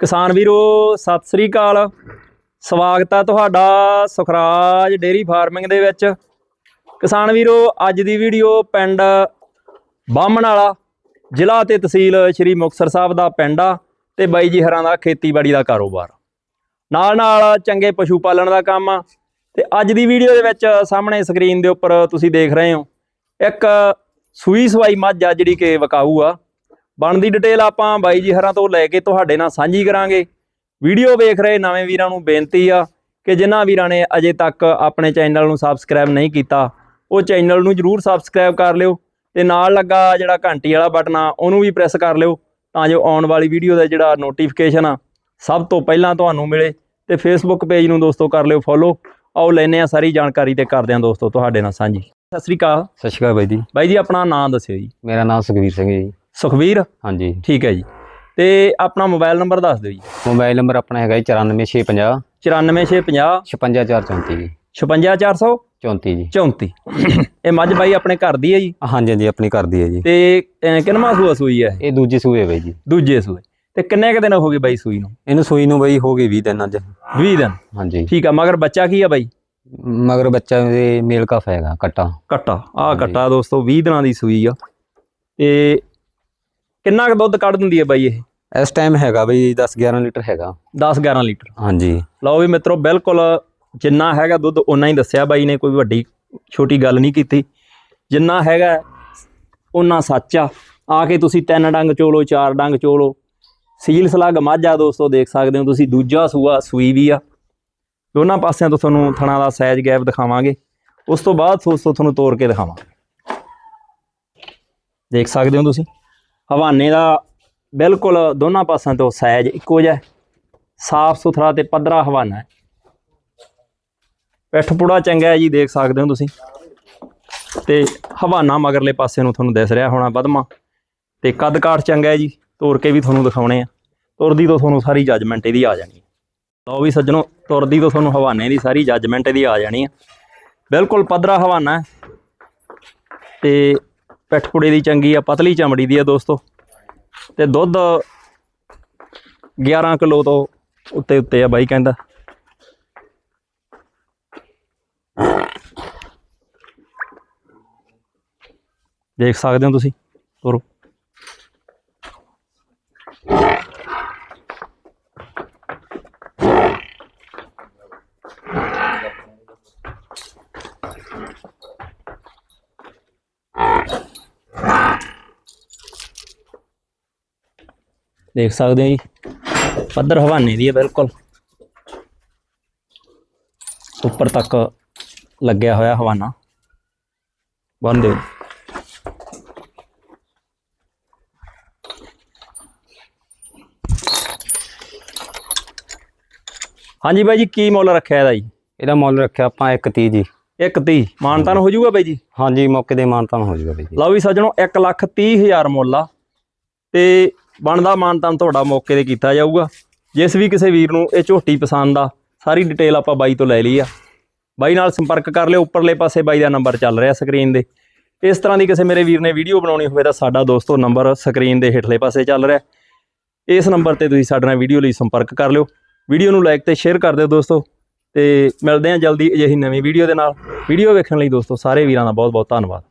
ਕਿਸਾਨ ਵੀਰੋ, ਸਤਿ ਸ੍ਰੀ ਅਕਾਲ। ਸਵਾਗਤ ਹੈ ਤੁਹਾਡਾ ਸੁਖਰਾਜ ਡੇਰੀ ਫਾਰਮਿੰਗ ਦੇ ਵਿੱਚ। ਕਿਸਾਨ ਵੀਰੋ, ਅੱਜ ਦੀ ਵੀਡੀਓ ਪਿੰਡ ਬਾਹਮਣ ਵਾਲਾ, ਜ਼ਿਲ੍ਹਾ ਤੇ ਤਹਿਸੀਲ ਸ਼੍ਰੀ ਮੁਕਤਸਰ ਸਾਹਿਬ ਦਾ ਪਿੰਡ ਆ ਤੇ ਬਾਈ ਜੀ ਹਰਾਂ ਦਾ ਖੇਤੀਬਾੜੀ ਦਾ ਕਾਰੋਬਾਰ। ਨਾਲ ਨਾਲ ਚੰਗੇ ਪਸ਼ੂ ਪਾਲਣ ਦਾ ਕੰਮ ਆ ਤੇ ਅੱਜ ਦੀ ਵੀਡੀਓ ਦੇ ਵਿੱਚ ਸਾਹਮਣੇ ਸਕਰੀਨ ਦੇ ਉੱਪਰ ਤੁਸੀਂ ਦੇਖ ਰਹੇ ਹੋ, ਇੱਕ ਸੂਈ ਸਵਾਈ ਮੱਝ ਆ ਜਿਹੜੀ ਕਿ ਵਿਕਾਊ ਆ। ਬਣਦੀ ਡਿਟੇਲ ਆਪਾਂ ਬਾਈ ਜੀ ਹਰਾਂ ਤੋਂ ਲੈ ਕੇ ਤੁਹਾਡੇ ਨਾਲ ਸਾਂਝੀ ਕਰਾਂਗੇ। ਵੀਡੀਓ ਵੇਖ ਰਹੇ ਨਵੇਂ ਵੀਰਾਂ ਨੂੰ ਬੇਨਤੀ ਆ ਕਿ ਜਿਨ੍ਹਾਂ ਵੀਰਾਂ ਨੇ ਅਜੇ ਤੱਕ ਆਪਣੇ ਚੈਨਲ ਨੂੰ ਸਬਸਕ੍ਰਾਈਬ ਨਹੀਂ ਕੀਤਾ ਉਹ ਚੈਨਲ ਨੂੰ ਜਰੂਰ ਸਬਸਕ੍ਰਾਈਬ ਕਰ ਲਿਓ ਤੇ ਨਾਲ ਲੱਗਾ ਜਿਹੜਾ ਘੰਟੀ ਵਾਲਾ ਬਟਨ ਆ ਉਹਨੂੰ ਵੀ ਪ੍ਰੈਸ ਕਰ ਲਿਓ ਤਾਂ ਜੋ ਆਉਣ ਵਾਲੀ ਵੀਡੀਓ ਦਾ ਜਿਹੜਾ ਨੋਟੀਫਿਕੇਸ਼ਨ ਆ ਸਭ ਤੋਂ ਪਹਿਲਾਂ ਤੁਹਾਨੂੰ ਮਿਲੇ ਤੇ ਫੇਸਬੁੱਕ ਪੇਜ ਨੂੰ ਦੋਸਤੋ ਕਰ ਲਿਓ ਫੋਲੋ ਆਓ ਲੈਨੇ ਆ ਸਾਰੀ ਜਾਣਕਾਰੀ ਤੇ ਕਰਦੇ ਆ ਦੋਸਤੋ ਤੁਹਾਡੇ ਨਾਲ ਸਾਂਝੀ। ਸਤਿ ਸ੍ਰੀ ਅਕਾਲ। ਸਤਿ ਸ਼੍ਰੀ ਅਕਾਲ ਬਾਈ ਜੀ। ਬਾਈ ਜੀ ਆਪਣਾ ਨਾਮ ਦੱਸਿਓ ਜੀ। ਮੇਰਾ ਨਾਮ ਸੁਖਵੀਰ ਸਿੰਘ ਹੈ ਜੀ। ਸੁਖਵੀਰ? ਹਾਂਜੀ। ਠੀਕ ਹੈ ਜੀ। ਤੇ ਆਪਣਾ ਮੋਬਾਈਲ ਨੰਬਰ ਦੱਸ ਦਿਓ ਜੀ। ਮੋਬਾਈਲ ਨੰਬਰ ਆਪਣਾ ਹੈਗਾ ਜੀ 94650 94650 56434 ਜੀ। 56434 34 ਜੀ। ਇਹ ਮੱਝ ਬਾਈ ਆਪਣੇ ਘਰ ਦੀ ਹੈ ਜੀ? ਹਾਂਜੀ ਹਾਂਜੀ ਆਪਣੀ ਘਰ ਦੀ ਹੈ ਜੀ। ਤੇ ਕਿੰਨਵਾਂ ਸੂਆ ਸੂਈ ਹੈ? ਇਹ? ਦੂਜੀ ਸੂਏ ਬਾਈ ਜੀ। ਦੂਜੇ ਸੂਏ। ਤੇ ਕਿੰਨੇ ਕੁ ਦਿਨ ਹੋ ਗਏ ਬਾਈ ਸੂਈ ਨੂੰ? ਇਹਨੂੰ ਸੂਈ ਨੂੰ ਬਾਈ ਹੋ ਗਈ 20 ਦਿਨ ਅੱਜ। 20 ਦਿਨ? ਹਾਂਜੀ। ਠੀਕ ਆ ਮਗਰ ਬੱਚਾ ਕੀ ਆ ਬਾਈ? ਮਗਰ ਬੱਚਾ ਮੇਲ ਕਫ ਹੈਗਾ ਕੱਟਾ। ਕੱਟਾ। ਆ। ਕੱਟਾ ਦੋਸਤੋ 20 ਦਿਨਾਂ ਦੀ ਸੂਈ ਆ। ਤੇ ਕਿੰਨਾ ਕੁ ਦੁੱਧ ਕੱਢ ਦਿੰਦੀ ਹੈ ਬਾਈ ਇਹ? ਇਸ ਟਾਈਮ ਹੈਗਾ ਬਾਈ 10 11 ਲੀਟਰ ਹੈਗਾ। 10 11 ਲੀਟਰ। ਹਾਂਜੀ। ਲਓ ਵੀ ਮਿੱਤਰੋ ਬਿਲਕੁਲ ਜਿੰਨਾ ਹੈਗਾ ਦੁੱਧ ਉਨਾ ਹੀ ਦੱਸਿਆ ਬਾਈ ਨੇ ਕੋਈ ਵੱਡੀ ਛੋਟੀ ਗੱਲ ਨਹੀਂ ਕੀਤੀ। ਜਿੰਨਾ ਹੈਗਾ ਉਨਾ ਸੱਚ ਆ। ਆ ਕੇ ਤੁਸੀਂ ਤਿੰਨ ਡੰਗ ਚੋਲੋ ਚਾਰ ਡੰਗ ਚੋਲੋ। ਸੀਲ ਸਲੱਗ ਮਾਝਾ ਦੋਸਤੋ ਦੇਖ ਸਕਦੇ ਹੋ ਤੁਸੀਂ ਦੂਜਾ ਸੂਆ ਸੂਈ ਵੀ ਆ। ਦੋਨਾਂ ਪਾਸਿਆਂ ਤੋਂ ਤੁਹਾਨੂੰ ਥਣਾ ਦਾ ਸਾਈਜ਼ ਗੈਪ ਦਿਖਾਵਾਂਗੇ। ਉਸ ਤੋਂ ਬਾਅਦ ਦੋਸਤੋ ਤੁਹਾਨੂੰ ਤੋੜ ਕੇ ਦਿਖਾਵਾਂਗੇ। ਦੇਖ ਸਕਦੇ ਹੋ ਤੁਸੀਂ? ਹਵਾਨੇ ਦਾ ਬਿਲਕੁਲ ਦੋਨਾਂ ਪਾਸਿਆਂ ਤੋਂ ਸਾਈਜ਼ ਇੱਕੋ ਜਿਹਾ ਸਾਫ਼ ਸੁਥਰਾ ਤੇ ਪੱਧਰਾ ਹਵਾਨਾ ਹੈ। ਪਿੱਠ ਪੁੜਾ ਚੰਗਾ ਹੈ ਜੀ, ਦੇਖ ਸਕਦੇ ਹੋ ਤੁਸੀਂ। ਤੇ ਹਵਾਨਾ ਮਗਰਲੇ ਪਾਸੇ ਨੂੰ ਤੁਹਾਨੂੰ ਦਿਸ ਰਿਹਾ ਹੋਣਾ ਬਦਮਾ ਤੇ ਕੱਦ ਕਾਠ ਚੰਗਾ ਹੈ ਜੀ ਤੋੜ ਕੇ ਵੀ ਤੁਹਾਨੂੰ ਦਿਖਾਉਣੇ ਆ। ਤੁਰਦੀ ਤੋਂ ਤੁਹਾਨੂੰ ਸਾਰੀ ਜੱਜਮੈਂਟ ਇਹਦੀ ਆ ਜਾਣੀ ਲਓ ਵੀ ਸੱਜਣੋ, ਤੁਰਦੀ ਤੋਂ ਤੁਹਾਨੂੰ ਹਵਾਨੇ ਦੀ ਸਾਰੀ ਜੱਜਮੈਂਟ ਇਹਦੀ ਆ ਜਾਣੀ ਆ। ਬਿਲਕੁਲ ਪੱਧਰਾ ਹਵਾਨਾ ਹੈ। ਤੇ ਪਿੱਠ ਪੁੜੇ ਦੀ ਚੰਗੀ ਆ, ਪਤਲੀ ਚਮੜੀ ਦੀ ਆ ਦੋਸਤੋ। ਤੇ ਦੁੱਧ 11 ਕਿਲੋ ਤੋਂ ਉੱਤੇ ਉੱਤੇ ਆ ਬਾਈ ਕਹਿੰਦਾ। ਦੇਖ ਸਕਦੇ ਹੋ ਤੁਸੀਂ, ਤੁਰੋ। ਦੇਖ ਸਕਦੇ ਹੋ ਜੀ। ਪੱਧਰ ਹਵਾਨੇ ਦੀ ਹੈ ਬਿਲਕੁਲ। ਉੱਪਰ ਤੱਕ ਲੱਗਿਆ ਹੋਇਆ ਹਵਾਨਾ। ਬੰਦ ਦਿਓ ਹਾਂਜੀ ਬਾਈ ਜੀ ਕੀ ਮੁੱਲ ਰੱਖਿਆ ਇਹਦਾ ਜੀ? ਇਹਦਾ ਮੁੱਲ ਰੱਖਿਆ ਆਪਾਂ 130 ਜੀ। 130 ਮਾਨਤਾਨ ਹੋ ਜਾਊਗਾ ਬਾਈ ਜੀ? ਹਾਂਜੀ ਮੌਕੇ ਦੇ ਮਾਨਤਾਨ ਹੋ ਜਾਊਗਾ ਬਾਈ ਜੀ। ਲਓ ਵੀ ਸੱਜਣੋ 1 ਲੱਖ 30 ਹਜ਼ਾਰ ਮੁੱਲ ਆ। ਤੇ ਬਣਦਾ ਮਾਨਤਾਨ ਤੁਹਾਡਾ ਮੌਕੇ ਤੇ ਕੀਤਾ ਜਾਊਗਾ। ਜਿਸ ਵੀ ਕਿਸੇ ਵੀਰ ਨੂੰ ਇਹ ਝੋਟੀ ਪਸੰਦ ਆ, ਸਾਰੀ ਡਿਟੇਲ ਆਪਾਂ ਬਾਈ ਤੋਂ ਲੈ ਲਈ ਆ। ਬਾਈ ਨਾਲ ਸੰਪਰਕ ਕਰ ਲਿਓ, ਉੱਪਰਲੇ ਪਾਸੇ ਬਾਈ ਦਾ ਨੰਬਰ ਚੱਲ ਰਿਹਾ ਸਕਰੀਨ ਦੇ ਇਸ ਤਰ੍ਹਾਂ ਦੀ ਕਿਸੇ ਮੇਰੇ ਵੀਰ ਨੇ ਵੀਡੀਓ ਬਣਾਉਣੀ ਹੋਵੇ ਤਾਂ ਸਾਡਾ ਦੋਸਤੋ ਨੰਬਰ ਸਕਰੀਨ ਦੇ ਹੇਠਲੇ ਪਾਸੇ ਚੱਲ ਰਿਹਾ। ਇਸ ਨੰਬਰ ਤੇ ਤੁਸੀਂ ਸਾਡੇ ਨਾਲ ਵੀਡੀਓ ਲਈ ਸੰਪਰਕ ਕਰ ਲਿਓ। ਵੀਡੀਓ ਨੂੰ ਲਾਈਕ ਤੇ ਸ਼ੇਅਰ ਕਰ ਦਿਓ ਦੋਸਤੋ। ਤੇ ਮਿਲਦੇ ਹਾਂ ਜਲਦੀ ਅਜਿਹੀ ਨਵੀਂ ਵੀਡੀਓ ਦੇ ਨਾਲ। ਵੀਡੀਓ ਵੇਖਣ ਲਈ ਦੋਸਤੋ ਸਾਰੇ ਵੀਰਾਂ ਦਾ ਬਹੁਤ ਬਹੁਤ ਧੰਨਵਾਦ।